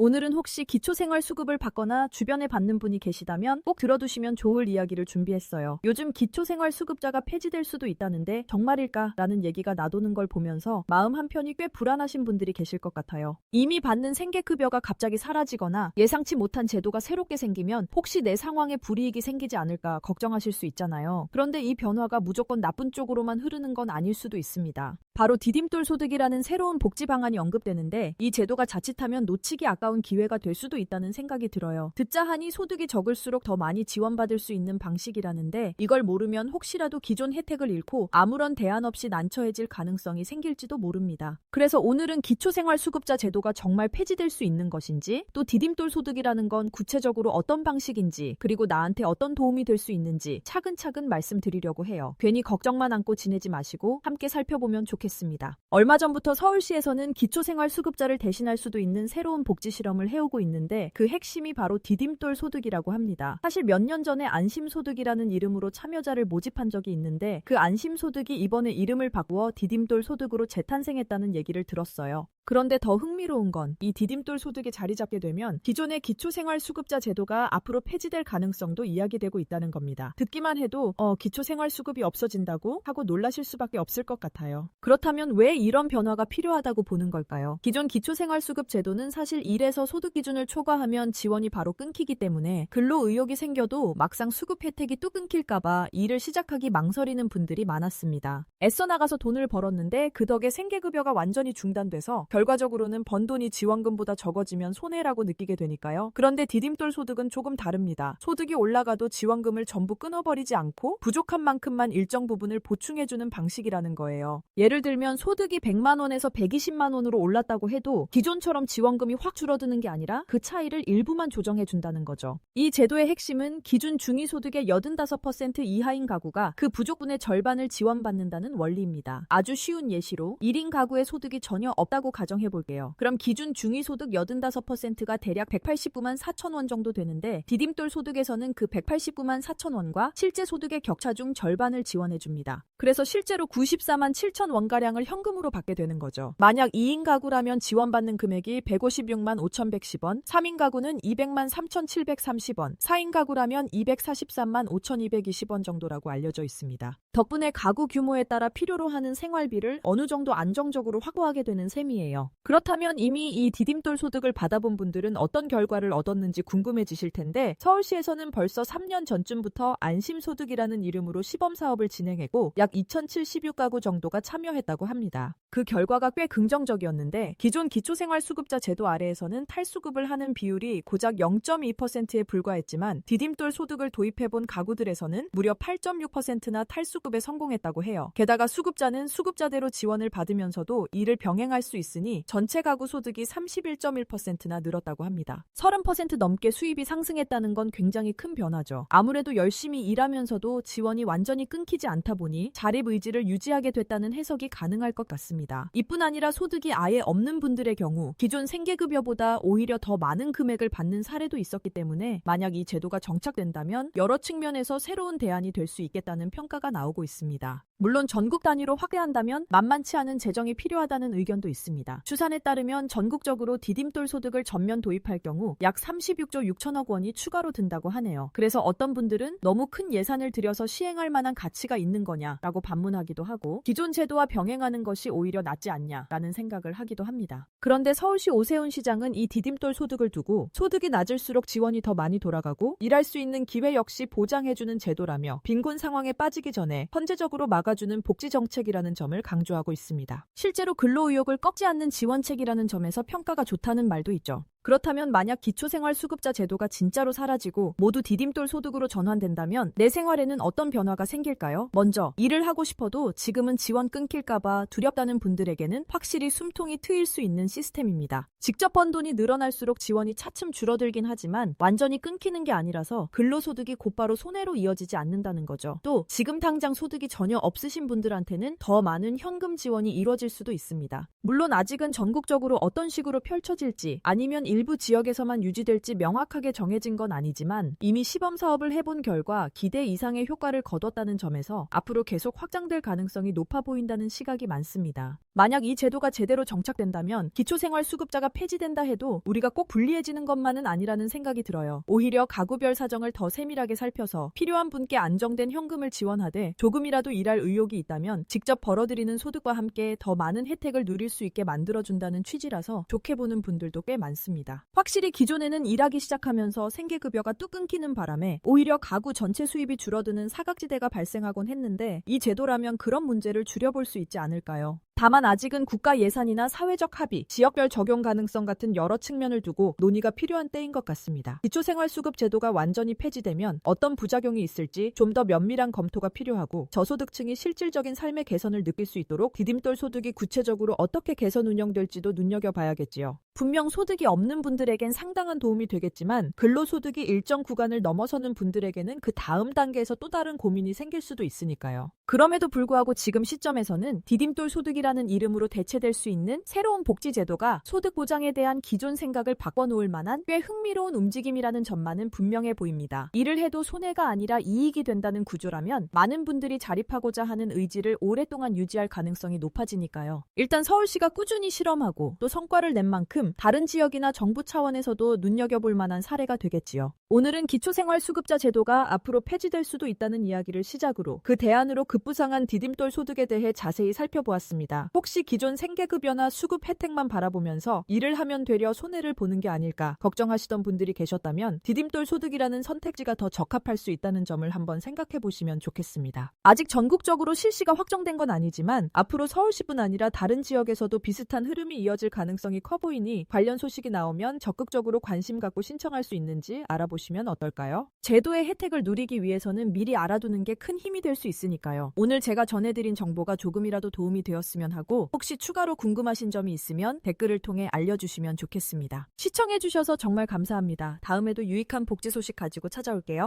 오늘은 혹시 기초생활 수급을 받거나 주변에 받는 분이 계시다면 꼭 들어두시면 좋을 이야기를 준비했어요. 요즘 기초생활 수급자가 폐지될 수도 있다는데 정말일까? 라는 얘기가 나도는 걸 보면서 마음 한편이 꽤 불안하신 분들이 계실 것 같아요. 이미 받는 생계급여가 갑자기 사라지거나 예상치 못한 제도가 새롭게 생기면 혹시 내 상황에 불이익이 생기지 않을까 걱정하실 수 있잖아요. 그런데 이 변화가 무조건 나쁜 쪽으로만 흐르는 건 아닐 수도 있습니다. 바로 디딤돌 소득이라는 새로운 복지 방안이 언급되는데 이 제도가 자칫하면 놓치기 아까 운 기회가 될 수도 있다는 생각이 들어요. 듣자 하니 소득이 적을수록 더 많이 지원받을 수 있는 방식이라는데 이걸 모르면 혹시라도 기존 혜택을 잃고 아무런 대안 없이 난처해질 가능성이 생길지도 모릅니다. 그래서 오늘은 기초생활수급자 제도가 정말 폐지될 수 있는 것인지 또 디딤돌 소득이라는 건 구체적으로 어떤 방식인지 그리고 나한테 어떤 도움이 될 수 있는지 차근차근 말씀드리려고 해요. 괜히 걱정만 안고 지내지 마시고 함께 살펴보면 좋겠습니다. 얼마 전부터 서울시에서는 기초생활수급자를 대신할 수도 있는 새로운 복지 실험을 해오고 있는데 그 핵심이 바로 디딤돌 소득이라고 합니다. 사실 몇 년 전에 안심소득이라는 이름으로 참여자를 모집한 적이 있는데 그 안심소득이 이번에 이름을 바꾸어 디딤돌 소득으로 재탄생했다는 얘기를 들었어요. 그런데 더 흥미로운 건 이 디딤돌 소득이 자리 잡게 되면 기존의 기초생활수급자 제도가 앞으로 폐지될 가능성도 이야기되고 있다는 겁니다. 듣기만 해도 어 기초생활수급이 없어진다고 하고 놀라실 수밖에 없을 것 같아요. 그렇다면 왜 이런 변화가 필요하다고 보는 걸까요? 기존 기초생활수급 제도는 사실 일에서 소득 기준을 초과하면 지원이 바로 끊기기 때문에 근로 의욕이 생겨도 막상 수급 혜택이 또 끊길까봐 일을 시작하기 망설이는 분들이 많았습니다. 애써 나가서 돈을 벌었는데 그 덕에 생계급여가 완전히 중단돼서 결과적으로는 번 돈이 지원금보다 적어지면 손해라고 느끼게 되니까요. 그런데 디딤돌 소득은 조금 다릅니다. 소득이 올라가도 지원금을 전부 끊어버리지 않고 부족한 만큼만 일정 부분을 보충해주는 방식이라는 거예요. 예를 들면 소득이 100만 원에서 120만 원으로 올랐다고 해도 기존처럼 지원금이 확 줄어드는 게 아니라 그 차이를 일부만 조정해준다는 거죠. 이 제도의 핵심은 기준 중위소득의 85% 이하인 가구가 그 부족분의 절반을 지원받는다는 원리입니다. 아주 쉬운 예시로 1인 가구의 소득이 전혀 없다고 가정 해 볼게요. 그럼 기준 중위소득 85%가 대략 189만 4천 원 정도 되는데 디딤돌 소득에서는 그 189만 4천 원과 실제 소득의 격차 중 절반을 지원해 줍니다. 그래서 실제로 94만 7천 원가량을 현금으로 받게 되는 거죠. 만약 2인 가구라면 지원받는 금액이 156만 5,110원, 3인 가구는 200만 3,730원, 4인 가구라면 243만 5,220원 정도라고 알려져 있습니다. 덕분에 가구 규모에 따라 필요로 하는 생활비를 어느 정도 안정적으로 확보하게 되는 셈이에요. 그렇다면 이미 이 디딤돌 소득을 받아본 분들은 어떤 결과를 얻었는지 궁금해지실 텐데 서울시에서는 벌써 3년 전쯤부터 안심소득이라는 이름으로 시범 사업을 진행했고 약 2,076가구 정도가 참여했다고 합니다. 그 결과가 꽤 긍정적이었는데 기존 기초생활수급자 제도 아래에서는 탈수급을 하는 비율이 고작 0.2%에 불과했지만 디딤돌 소득을 도입해본 가구들에서는 무려 8.6%나 탈수급에 성공했다고 해요. 게다가 수급자는 수급자대로 지원을 받으면서도 이를 병행할 수 있으니 전체 가구 소득이 31.1%나 늘었다고 합니다. 30% 넘게 수입이 상승했다는 건 굉장히 큰 변화죠. 아무래도 열심히 일하면서도 지원이 완전히 끊기지 않다 보니 자립 의지를 유지하게 됐다는 해석이 가능할 것 같습니다. 이뿐 아니라 소득이 아예 없는 분들의 경우 기존 생계급여보다 오히려 더 많은 금액을 받는 사례도 있었기 때문에 만약 이 제도가 정착된다면 여러 측면에서 새로운 대안이 될 수 있겠다는 평가가 나오고 있습니다. 물론 전국 단위로 확대한다면 만만치 않은 재정이 필요하다는 의견도 있습니다. 추산에 따르면 전국적으로 디딤돌 소득을 전면 도입할 경우 약 36조 6천억 원이 추가로 든다고 하네요. 그래서 어떤 분들은 너무 큰 예산을 들여서 시행할 만한 가치가 있는 거냐라고 반문하기도 하고 기존 제도와 병행하는 것이 오히려 낫지 않냐라는 생각을 하기도 합니다. 그런데 서울시 오세훈 시장은 이 디딤돌 소득을 두고 소득이 낮을수록 지원이 더 많이 돌아가고 일할 수 있는 기회 역시 보장해주는 제도라며 빈곤 상황에 빠지기 전에 헌재적으로 막아주는 복지 정책이라는 점을 강조하고 있습니다. 실제로 근로 의욕을 꺾지 않는 지원책이라는 점에서 평가가 좋다는 말도 있죠. 그렇다면 만약 기초생활수급자 제도가 진짜로 사라지고 모두 디딤돌 소득으로 전환된다면 내 생활에는 어떤 변화가 생길까요? 먼저 일을 하고 싶어도 지금은 지원 끊길까봐 두렵다는 분들에게는 확실히 숨통이 트일 수 있는 시스템입니다. 직접 번 돈이 늘어날수록 지원이 차츰 줄어들긴 하지만 완전히 끊기는 게 아니라서 근로소득이 곧바로 손해로 이어지지 않는다는 거죠. 또 지금 당장 소득이 전혀 없으신 분들한테는 더 많은 현금 지원이 이루어질 수도 있습니다. 물론 아직은 전국적으로 어떤 식으로 펼쳐질지 아니면 일 일부 지역에서만 유지될지 명확하게 정해진 건 아니지만 이미 시범 사업을 해본 결과 기대 이상의 효과를 거뒀다는 점에서 앞으로 계속 확장될 가능성이 높아 보인다는 시각이 많습니다. 만약 이 제도가 제대로 정착된다면 기초생활수급자가 폐지된다 해도 우리가 꼭 불리해지는 것만은 아니라는 생각이 들어요. 오히려 가구별 사정을 더 세밀하게 살펴서 필요한 분께 안정된 현금을 지원하되 조금이라도 일할 의욕이 있다면 직접 벌어들이는 소득과 함께 더 많은 혜택을 누릴 수 있게 만들어준다는 취지라서 좋게 보는 분들도 꽤 많습니다. 확실히 기존에는 일하기 시작하면서 생계급여가 뚝 끊기는 바람에 오히려 가구 전체 수입이 줄어드는 사각지대가 발생하곤 했는데 이 제도라면 그런 문제를 줄여볼 수 있지 않을까요? 다만 아직은 국가 예산이나 사회적 합의, 지역별 적용 가능성 같은 여러 측면을 두고 논의가 필요한 때인 것 같습니다. 기초생활수급 제도가 완전히 폐지되면 어떤 부작용이 있을지 좀 더 면밀한 검토가 필요하고 저소득층이 실질적인 삶의 개선을 느낄 수 있도록 디딤돌 소득이 구체적으로 어떻게 개선 운영될지도 눈여겨봐야겠지요. 분명 소득이 없는 분들에겐 상당한 도움이 되겠지만 근로소득이 일정 구간을 넘어서는 분들에게는 그 다음 단계에서 또 다른 고민이 생길 수도 있으니까요. 그럼에도 불구하고 지금 시점에서는 디딤돌 소득이라는 이름으로 대체될 수 있는 새로운 복지 제도가 소득 보장에 대한 기존 생각을 바꿔놓을 만한 꽤 흥미로운 움직임이라는 점만은 분명해 보입니다. 일을 해도 손해가 아니라 이익이 된다는 구조라면 많은 분들이 자립하고자 하는 의지를 오랫동안 유지할 가능성이 높아지니까요. 일단 서울시가 꾸준히 실험하고 또 성과를 낸 만큼 다른 지역이나 정부 차원에서도 눈여겨볼 만한 사례가 되겠지요. 오늘은 기초생활수급자 제도가 앞으로 폐지될 수도 있다는 이야기를 시작으로 그 대안으로 급부상한 디딤돌 소득에 대해 자세히 살펴보았습니다. 혹시 기존 생계급여나 수급 혜택만 바라보면서 일을 하면 되려 손해를 보는 게 아닐까 걱정하시던 분들이 계셨다면 디딤돌 소득이라는 선택지가 더 적합할 수 있다는 점을 한번 생각해 보시면 좋겠습니다. 아직 전국적으로 실시가 확정된 건 아니지만 앞으로 서울시뿐 아니라 다른 지역에서도 비슷한 흐름이 이어질 가능성이 커 보이니 관련 소식이 나오면 적극적으로 관심 갖고 신청할 수 있는지 알아보시면 어떨까요? 제도의 혜택을 누리기 위해서는 미리 알아두는 게 큰 힘이 될 수 있으니까 요. 오늘 제가 전해드린 정보가 조금이라도 도움이 되었으면 하고 혹시 추가로 궁금하신 점이 있으면 댓글을 통해 알려주시면 좋겠습니다. 시청해주셔서 정말 감사합니다. 다음에도 유익한 복지 소식 가지고 찾아올게요.